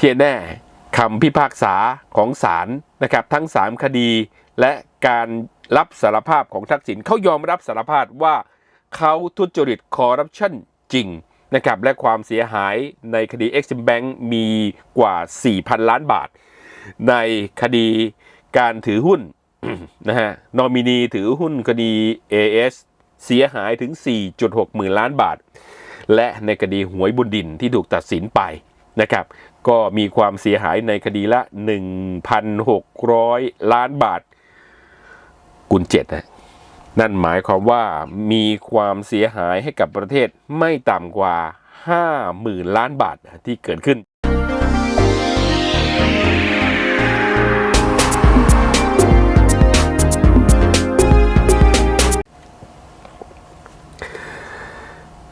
เทียแน่คำพิพากษาของศาลนะครับทั้ง 3 คดี และการรับสารภาพของทักษิณเขายอมรับสารภาพว่าเขาทุจริตคอร์รัปชันจริงนะครับและความเสียหายในคดี Exim Bank มีกว่า 4,000 ล้านบาท ในคดีการถือหุ้นนะฮะนอมินีถือหุ้นคดี AS เสียหายถึง 4.6 หมื่นล้านบาท และในคดีหวยบุญดินที่ถูกตัดสินไปนะครับ ก็มีความเสียหายในคดีละ 1,600 ล้านบาท กุณเจ็ดนะนั่นหมายความว่ามีความเสียหายให้กับประเทศไม่ต่ำกว่า 50,000 ล้านบาทที่เกิดขึ้น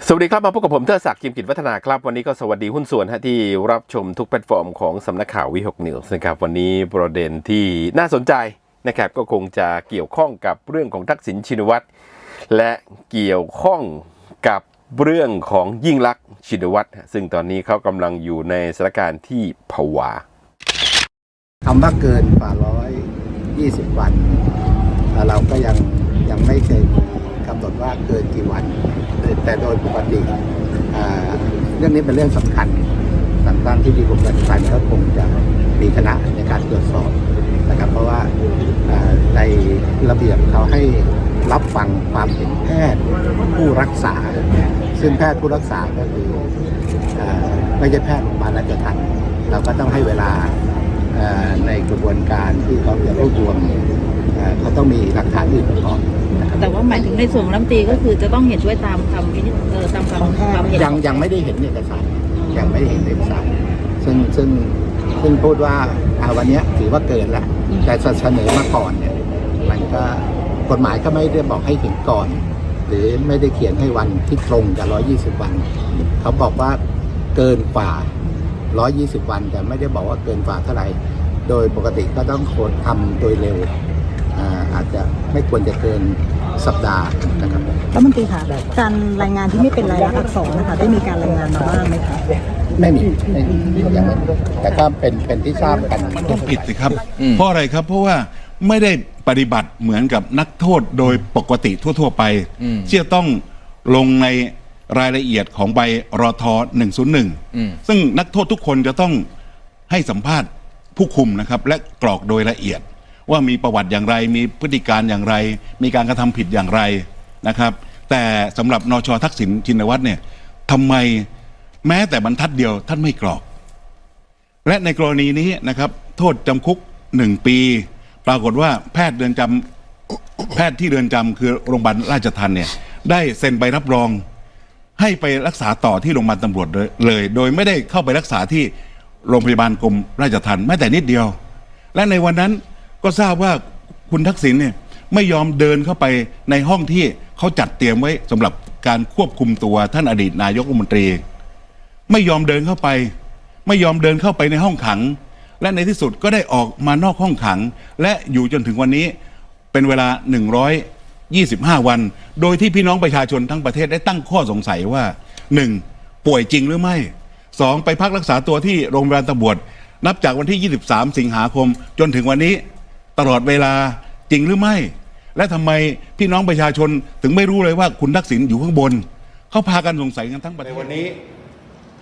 สวัสดีครับ มาพบกับผมเทอศักดิ์กิมกิจวัฒนาครับ วันนี้ก็สวัสดีหุ้นส่วนฮะที่รับชมทุกแพลตฟอร์มของสำนักข่าววิหกนิวส์นะครับ วันนี้ประเด็นที่น่าสนใจนะครับก็คงจะเกี่ยวข้องกับเรื่องของทักษิณชินวัตรและเกี่ยวข้องกับเรื่องของยิ่งลักษณ์ชินวัตรซึ่งตอนนี้เขากำลังอยู่ในสถานการณ์ที่ผวาคำว่าเกินกว่าร้อยยี่สิบวันแต่เราก็ยังยังไม่เคยกำหนดว่าเกินกี่วัน แต่โดยปกติเรื่องนี้เป็นเรื่องสำคัญทางด้านที่ดีกรมราชทัณฑ์ก็คงจะมีคณะในการตรวจสอบนะครับ เพราะว่าในระเบียบเขาให้รับฟังความเห็นแพทย์ผู้รักษา ซึ่งแพทย์ผู้รักษาก็คืออไม่ใช่แพทย์โรงพยาบาลราชทัณฑ์เราก็ต้องให้เวลาในกระบวนการที่เขาจะรวบรวมเขาต้องมีหลักฐานอื่นประกอนะครับ แต่ว่าหมายถึงในส่วนของรัฐมนตรีก็คือจะต้องเห็นด้วยตามคำวินิจเออตามคำความเห็นยังยังไม่ได้เห็นเอกสารยังไม่ได้เห็นเอกสารซึ่งซึ่งซึ่งพูดว่าอาวันเนี้ยถือว่าเกินละแต่เสนอมาก่อนเนี่ยมันก็กฎหมายก็ไม่ได้บอกให้เห็นก่อน หรือไม่ได้เขียนให้วันที่ตรงกับ120 วัน เขาบอกว่าเกินกว่า 120 วัน แต่ไม่ได้บอกว่าเกินกว่าเท่าไหร่โดยปกติก็ต้องควรทำโดยเร็วอ่าอาจจะไม่ควรจะเกิน สัปดาห์นะครับรัฐมนตรีคะการรายงานที่ไม่เป็นรายลักษณ์อักษรนะคะได้มีการรายงานมาบ้างไหมคะไม่มีไม่มียังไม่มีแต่ก็เป็นเป็นที่ทราบกันต้องผิดสิครับ เพราะอะไรครับเพราะว่าไม่ได้ปฏิบัติเหมือนกับนักโทษโดยปกติทั่ว ๆ ไปที่จะต้องลงในรายละเอียดของใบรอทอ101 ซึ่งนักโทษทุกคนจะต้องให้สัมภาษณ์ผู้คุมนะครับ และกรอกโดยละเอียด ว่ามีประวัติอย่างไร มีพฤติการอย่างไร มีการกระทำผิดอย่างไรนะครับ แต่สำหรับนชทักษิณชินวัตรเนี่ยทำไมแม้แต่บรรทัดเดียวท่านไม่กรอก และในกรณีนี้นะครับ โทษจำคุกหนึ่งปี ปรากฏว่าแพทย์เรือนจำแพทย์ที่เรือนจำคือโรงพยาบาลราชทัณฑ์เนี่ยได้เซ็นใบรับรอง ให้ไปรักษาต่อที่โรงพยาบาลตำรวจเลยเลย โดยไม่ได้เข้าไปรักษาที่โรงพยาบาลกรมราชทัณฑ์แม้แต่นิดเดียว และในวันนั้น ก็ทราบว่าคุณทักษิณเนี่ยไม่ยอมเดินเข้าไปในห้องที่เขาจัดเตรียมไว้สำหรับการควบคุมตัวท่านอดีตนายกรัฐมนตรี ไม่ยอมเดินเข้าไป ไม่ยอมเดินเข้าไปในห้องขัง และในที่สุดก็ได้ออกมานอกห้องขัง และอยู่จนถึงวันนี้เป็นเวลา 125 วัน โดยที่พี่น้องประชาชนทั้งประเทศได้ตั้งข้อสงสัยว่า 1. ป่วยจริงหรือไม่ 2. ไปพักรักษาตัวที่โรงพยาบาลตำรวจนับจากวันที่ 23 สิงหาคม จนถึงวันนี้ ตลอดเวลาจริงหรือไม่ และทำไมพี่น้องประชาชนถึงไม่รู้เลยว่าคุณทักษิณอยู่ข้างบน เขาพากันสงสัยกันทั้งประเทศในวันนี้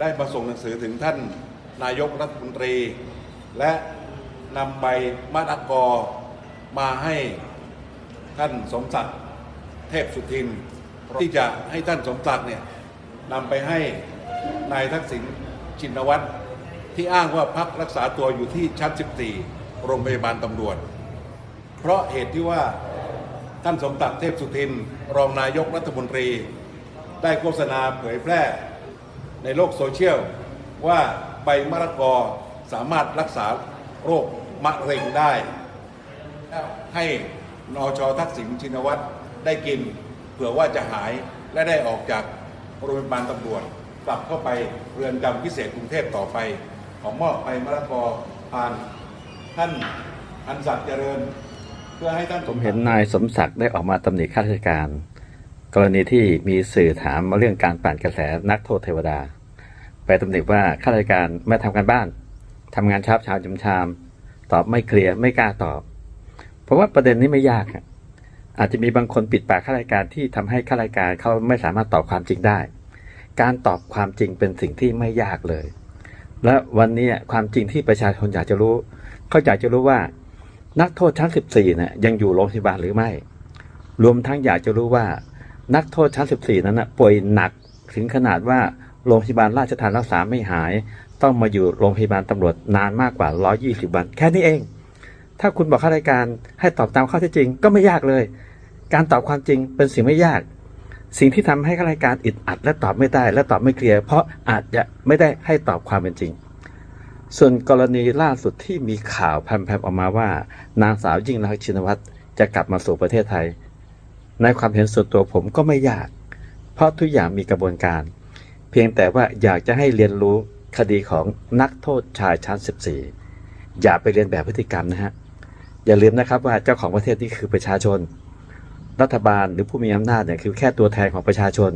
ได้ประส่งหนังสือถึงท่านนายกรัฐมนตรี และนำใบมาตรกอมาให้ท่านสมศักดิ์เทพสุทิน ที่จะให้ท่านสมศักดิ์เนี่ยนำไปให้นายทักษิณชินวัตรที่อ้างว่าพักรักษาตัวอยู่ที่ชั้น 14 โรงพยาบาลตำรวจ เพราะเหตุที่ว่าท่านสมศักดิ์เทพสุทิน รองนายกรัฐมนตรี ได้โฆษณาเผยแพร่ในโลกโซเชียล ว่าใบมะละกอสามารถรักษาโรคมะเร็งได้ ให้นอชอทักษิณชินวัตรได้กินเผื่อว่าจะหายและได้ออกจากโรงพยาบาลตำรวจกลับเข้าไปเรือนจำพิเศษกรุงเทพต่อไป ของมอบใบมะละกอผ่านท่านอันศักดิ์เจริญ เพื่อให้ท่านผมเห็นนายสมศักดิ์ได้ออกมาตำหนิข้าราชการ กรณีที่มีสื่อถามมาเรื่องการปั่นกระแสนักโทษเทวดา ไปตำหนิว่าข้าราชการไม่ทำการบ้านทำงานช้าเช้าจำชาม ตอบไม่เคลียร์ไม่กล้าตอบ เพราะว่าประเด็นนี้ไม่ยากอาจจะมีบางคนปิดปากข้ารายการที่ทำให้ข้ารายการเขาไม่สามารถตอบความจริงได้ การตอบความจริงเป็นสิ่งที่ไม่ยากเลย และวันนี้ความจริงที่ประชาชนอยากจะรู้ เขาอยากจะรู้ว่า นักโทษชั้น 14เนี่ยยังอยู่โรงพยาบาลหรือไม่ รวมทั้งอยากจะรู้ว่า นักโทษชั้น 14 นั้นนะป่วยหนักถึงขนาดว่าโรงพยาบาลราชทัณฑ์รักษาไม่หาย ต้องมาอยู่โรงพยาบาลตำรวจนานมากกว่า 120 วัน แค่นี้เอง ถ้าคุณบอกข้ารายการให้ตอบตามข้อเท็จจริง ก็ไม่ยากเลย การตอบความจริงเป็นสิ่งไม่ยาก สิ่งที่ทำให้ข้ารายการอึดอัด และตอบไม่ได้ และตอบไม่เคลียร์เพราะอาจจะไม่ได้ให้ตอบความเป็นจริง ส่วนกรณีล่าสุดที่มีข่าวแพร่ๆออกมาว่า นางสาวยิ่งรักชินวัตรจะกลับมาสู่ประเทศไทย ในความเห็นส่วนตัวผมก็ไม่ยาก เพราะทุกอย่างมีกระบวนการ เพียงแต่ว่าอยากจะให้เรียนรู้คดีของนักโทษชายชั้น 14 อย่าไปเรียนแบบพฤติกรรมนะฮะ อย่าลืมนะครับว่าเจ้าของประเทศนี่คือประชาชน รัฐบาลหรือผู้มีอำนาจเนี่ยคือแค่ตัวแทนของประชาชน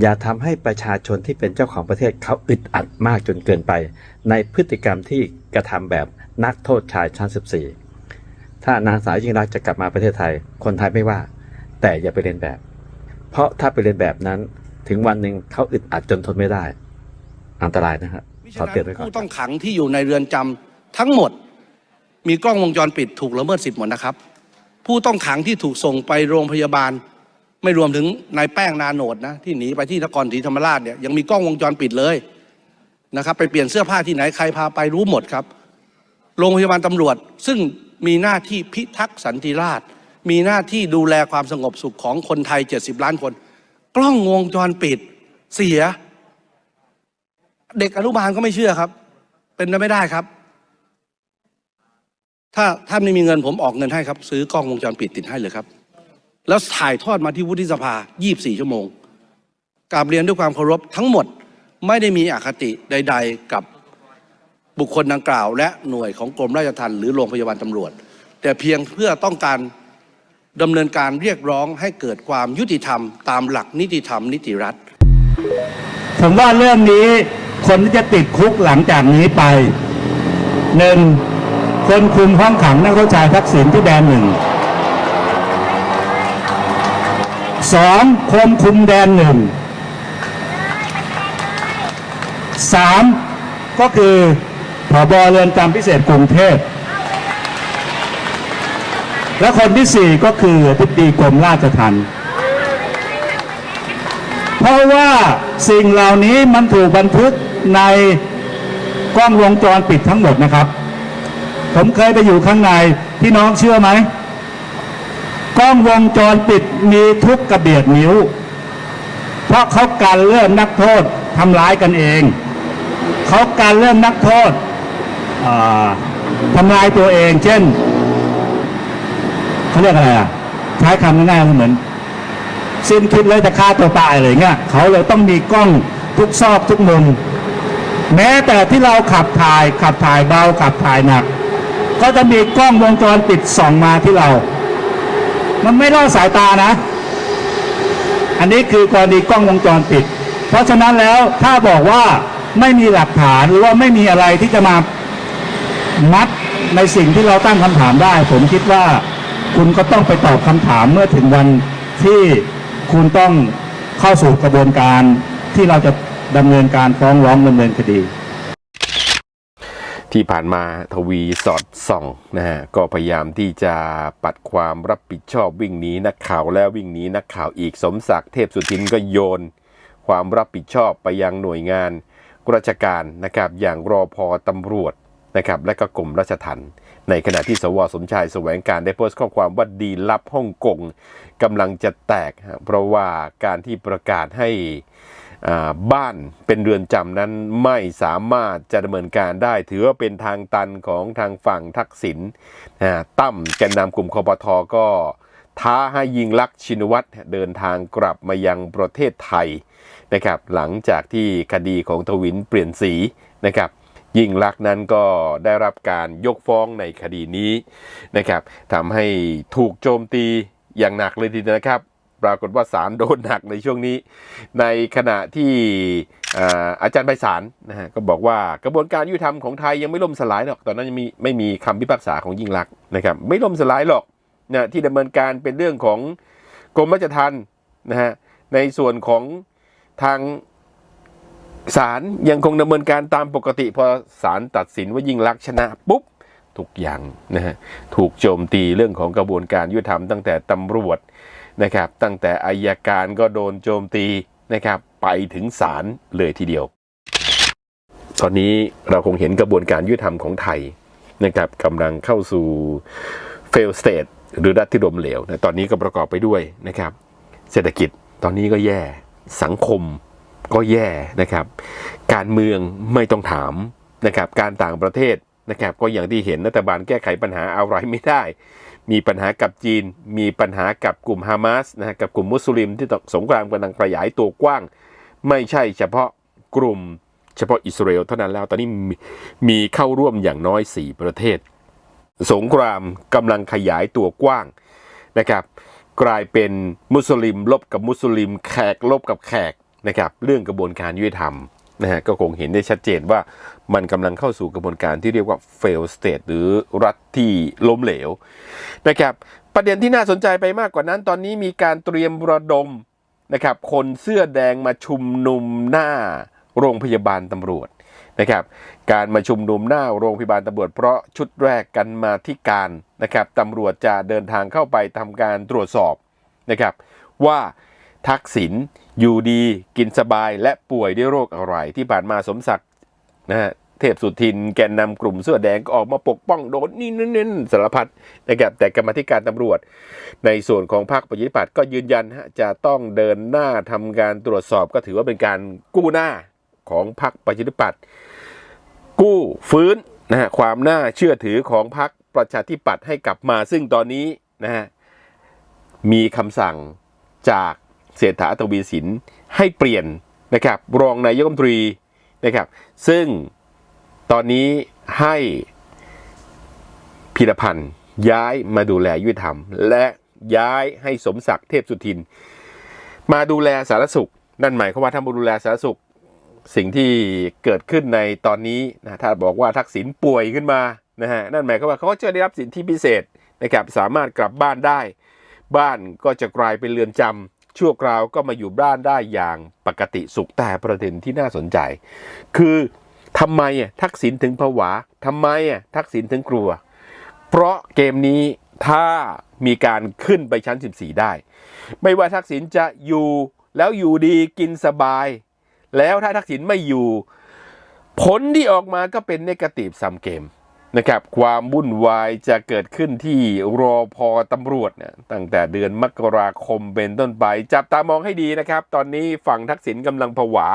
อย่าทำให้ประชาชนที่เป็นเจ้าของประเทศเขาอึดอัดมากจนเกินไป ในพฤติกรรมที่กระทำแบบนักโทษชายชั้น 14 ถ้านางสาวยิ่งรักจะกลับมาประเทศไทย คนไทยไม่ว่า แต่อย่าไปเรียนแบบ เพราะถ้าไปเรียนแบบนั้นถึงวันหนึ่งเขาอึดอัดจนทนไม่ได้ อันตรายนะครับขอเตือนไว้ก่อนผู้ต้องขังที่อยู่ในเรือนจำทั้งหมด มีกล้องวงจรปิดถูกละเมิดสิทธิ์หมดนะครับ ผู้ต้องขังที่ถูกส่งไปโรงพยาบาล ไม่รวมถึงนายแป้งนาโนดนะที่หนีไปที่นครศรีธรรมราชเนี่ยยังมีกล้องวงจรปิดเลยนะครับ ไปเปลี่ยนเสื้อผ้าที่ไหนใครพาไปรู้หมดครับ โรงพยาบาลตำรวจ ซึ่งมีหน้าที่พิทักษ์สันติราษฎร์มีหน้าที่ดูแลความสงบสุขของคนไทย 70 ล้านคน กล้องวงจรปิดเสีย เด็กอนุบาลก็ไม่เชื่อครับ เป็นไปไม่ได้ครับ ถ้าท่านไม่มีเงินผมออกเงินให้ครับ ซื้อกล้องวงจรปิดติดให้เลยครับ แล้วถ่ายทอดมาที่วุฒิสภา 24 ชั่วโมงกราบเรียนด้วยความเคารพทั้งหมดไม่ได้มีอคติใด ๆ กับบุคคลดังกล่าว และหน่วยของกรมราชทัณฑ์หรือโรงพยาบาลตำรวจ แต่เพียงเพื่อต้องการดำเนินการเรียกร้องให้เกิดความยุติธรรม ตามหลักนิติธรรม นิติรัฐ ผมว่าเรื่องนี้คนที่จะติดคุกหลังจากนี้ไปหนึ่งคนคุมห้องขังนักโทษชายทักษิณที่แดนหนึ่ง สองคนคุมแดนหนึ่งสามก็คือผบเรือนจำพิเศษกรุงเทพ และคนที่สี่ก็คืออธิบดีกรมราชทัณฑ์เพราะว่าสิ่งเหล่านี้มันถูกบันทึกในกล้องวงจรปิดทั้งหมดนะครับ ผมเคยไปอยู่ข้างในพี่น้องเชื่อไหม กล้องวงจรปิดมีทุกกระเบียดนิ้ว เพราะเขาการเริ่มนักโทษทำร้ายกันเอง เขาการเริ่มนักโทษทำลายตัวเอง เช่นเขาเรียกอะไรอะใช้คำง่ายๆเหมือน สิ้นคิดเลยจะฆ่าตัวตายอะไรเงี้ยเขาเลยต้องมีกล้องทุกซอกทุกมุมแม้แต่ที่เราขับถ่ายขับถ่ายเบาขับถ่ายหนัก ก็จะมีกล้องวงจรปิดส่องมาที่เรา มันไม่ล่อสายตานะ อันนี้คือกรณีกล้องวงจรปิด เพราะฉะนั้นแล้วถ้าบอกว่าไม่มีหลักฐานหรือว่าไม่มีอะไรที่จะมามัดในสิ่งที่เราตั้งคำถามได้ ผมคิดว่าคุณก็ต้องไปตอบคำถามเมื่อถึงวันที่คุณต้องเข้าสู่กระบวนการที่เราจะดำเนินการฟ้องร้องดำเนินคดี ที่ผ่านมาทวีสอดส่องนะฮะก็พยายามที่จะปัดความรับผิดชอบวิ่งหนีนักข่าวแล้ววิ่งหนีนักข่าวอีกสมศักดิ์เทพสุทินก็โยน ความรับผิดชอบไปยังหน่วยงานราชการนะครับอย่างรอพอตำรวจนะครับและก็กรมราชทัณฑ์ในขณะที่สวสมชายแสวงการได้โพสต์ข้อความว่าดีลับฮ่องกงกำลังจะแตก เพราะว่าการที่ประกาศให้ บ้านเป็นเรือนจำนั้นไม่สามารถจะดำเนินการได้ ถือว่าเป็นทางตันของทางฝั่งทักษิณตั้มแกนนำกลุ่มคอปทอก็ท้าให้ยิงลักษณ์ชินวัตรเดินทางกลับมายังประเทศไทยนะครับหลังจากที่คดีของทวินเปลี่ยนสีนะครับยิงลักษณ์นั้นก็ได้รับการยกฟ้องในคดีนี้นะครับทำให้ถูกโจมตีอย่างหนักเลยทีเดียวนะครับ ปรากฏว่าศาลโดนหนักในช่วงนี้ ในขณะที่อาอาจารย์ไพศาลนะฮะก็บอกว่ากระบวนการยุติธรรมของไทยยังไม่ล่มสลายหรอกตอนนั้นยังมีไม่มีคำพิพากษาของยิ่งลักษณ์นะครับ ไม่ล่มสลายหรอกนะที่ดำเนินการเป็นเรื่องของกรมราชทัณฑ์นะฮะในส่วนของทางศาลยังคงดำเนินการตามปกติ พอศาลตัดสินว่ายิ่งลักษณ์ชนะปุ๊บทุกอย่างนะฮะถูกโจมตีเรื่องของกระบวนการยุติธรรมตั้งแต่ตำรวจ นะครับ ตั้งแต่อายการก็โดนโจมตีนะครับไปถึงศาลเลยทีเดียว ตอนนี้เราคงเห็นกระบวนการยุติธรรมของไทยนะครับกำลังเข้าสู่ fail state หรือรัฐที่ล้มเหลวนะตอนนี้ก็ประกอบไปด้วยนะครับ เศรษฐกิจตอนนี้ก็แย่สังคมก็แย่นะครับ การเมืองไม่ต้องถามนะครับ การต่างประเทศนะครับ ก็อย่างที่เห็นรัฐบาลแก้ไขปัญหาอะไรไม่ได้ มีปัญหากับจีน มีปัญหากับกลุ่มฮามาสนะฮะกับกลุ่มมุสลิมที่สงครามกำลังขยายตัวกว้าง ไม่ใช่เฉพาะกลุ่มเฉพาะอิสราเอลเท่านั้นแล้วตอนนี้มีมีเข้าร่วมอย่างน้อย 4 ประเทศ สงครามกำลังขยายตัวกว้างนะครับ กลายเป็นมุสลิมลบกับมุสลิมแขกลบกับแขกนะครับ เรื่องกระบวนการยุติธรรม นะฮะก็คงเห็นได้ชัดเจนว่ามันกำลังเข้าสู่กระบวนการที่เรียกว่า fail state หรือรัฐที่ล้มเหลวนะครับประเด็นที่น่าสนใจไปมากกว่านั้นตอนนี้มีการเตรียมระดมนะครับคนเสื้อแดงมาชุมนุมหน้าโรงพยาบาลตำรวจนะครับการมาชุมนุมหน้าโรงพยาบาลตำรวจเพราะชุดแรกกันมาที่การนะครับตำรวจจะเดินทางเข้าไปทำการตรวจสอบนะครับว่าทักษิณ อยู่ดีกินสบายและป่วยด้วยโรคอะไร ที่ผ่านมาสมศักดิ์นะฮะเทพสุทิน แกนนำกลุ่มเสื้อแดงก็ออกมาปกป้องโดนนี่นั่นสารพัดนะครับแต่กรรมธิการตำรวจ ในส่วนของพรรคประชาธิปัตย์ก็ยืนยันฮะจะต้องเดินหน้าทำการตรวจสอบก็ถือว่าเป็นการกู้หน้าของพรรคประชาธิปัตย์กู้ฟื้นนะฮะความน่าเชื่อถือของพรรคประชาธิปัตย์ให้กลับมา ซึ่งตอนนี้นะฮะมีคำสั่งจาก เศรษฐาทวีสินให้เปลี่ยนนะครับรองนายกรัฐมนตรีนะครับ ซึ่งตอนนี้ให้พิรพันธ์ย้ายมาดูแลยุติธรรม และย้ายให้สมศักดิ์เทพสุทิน มาดูแลสารสุข นั่นหมายความว่าถ้ามาดูแลสารสุข สิ่งที่เกิดขึ้นในตอนนี้นะถ้าบอกว่าทักษิณป่วยขึ้นมานะฮะนั่นหมายความว่าเขาก็จะได้รับสิทธิพิเศษนะครับสามารถกลับบ้านได้ บ้านก็จะกลายเป็นเรือนจำ ชั่วคราวก็มาอยู่บ้านได้อย่างปกติสุขแต่ประเด็นที่น่าสนใจ คือทำไมทักษิณถึงผวาทำไมทักษิณถึงกลัว เพราะเกมนี้ถ้ามีการขึ้นไปชั้น 14 ได้ ไม่ว่าทักษิณจะอยู่แล้วอยู่ดีกินสบาย แล้วถ้าทักษิณไม่อยู่ ผลที่ออกมาก็เป็นเนกาทีฟซัมเกม นะครับความวุ่นวายจะเกิดขึ้นที่รอพอตำรวจเนี่ยตั้งแต่เดือนมกราคมเป็นต้นไป จับตามองให้ดีนะครับ ตอนนี้ฝั่งทักษิณกำลังผวา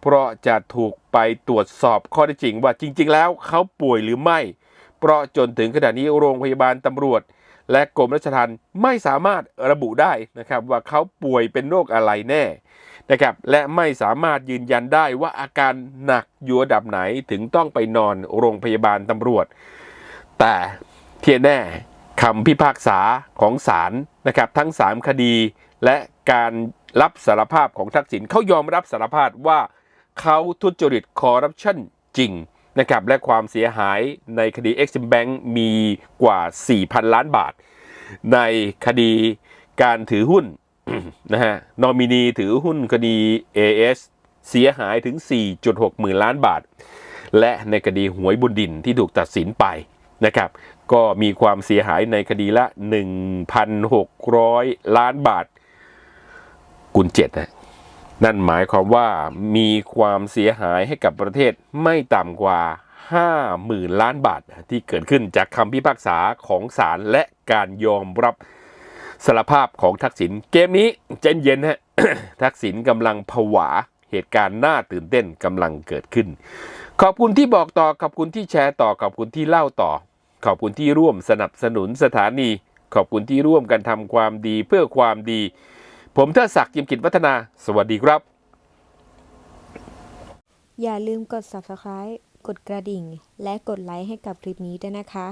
เพราะจะถูกไปตรวจสอบข้อเท็จจริงว่าจริง ๆ แล้วเขาป่วยหรือไม่ เพราะจนถึงขณะนี้โรงพยาบาลตำรวจ และกรมราชทัณฑ์ไม่สามารถระบุได้นะครับว่าเขาป่วยเป็นโรคอะไรแน่ นะครับและไม่สามารถยืนยันได้ว่าอาการหนักอยู่ระดับไหนถึงต้องไปนอนโรงพยาบาลตำรวจ แต่ที่แน่คำพิพากษาของศาลนะครับทั้ง 3 คดีและการรับสารภาพของทักษิณเขายอมรับสารภาพว่าเขาทุจริตคอร์รัปชันจริงนะครับและความเสียหายในคดี Exim Bank มีกว่า 4,000 ล้านบาท ในคดีการถือหุ้น นะฮะนอมินีถือหุ้นคดี AS เสียหายถึง 4.6 หมื่นล้านบาท และในคดีหวยบนดินที่ถูกตัดสินไปนะครับ ก็มีความเสียหายในคดีละ 1,600 ล้านบาท กุญเจ็ดนะนั่นหมายความว่ามีความเสียหายให้กับประเทศไม่ต่ำกว่า 50,000 ล้านบาทที่เกิดขึ้นจากคำพิพากษาของศาลและการยอมรับ สารภาพของทักษิณเกมนี้เจนเย็นฮะทักษิณกำลังผวาเหตุการณ์น่าตื่นเต้นกำลังเกิดขึ้น ขอบคุณที่บอกต่อขอบคุณที่แชร์ต่อขอบคุณที่เล่าต่อ ขอบคุณที่ร่วมสนับสนุนสถานี ขอบคุณที่ร่วมกันทำความดีเพื่อความดี ผมเทิดศักดิ์ยิมกิจวัฒนา สวัสดีครับ อย่าลืมกด subscribe กดกระดิ่ง และกดไลค์ให้กับคลิปนี้ด้วยนะคะ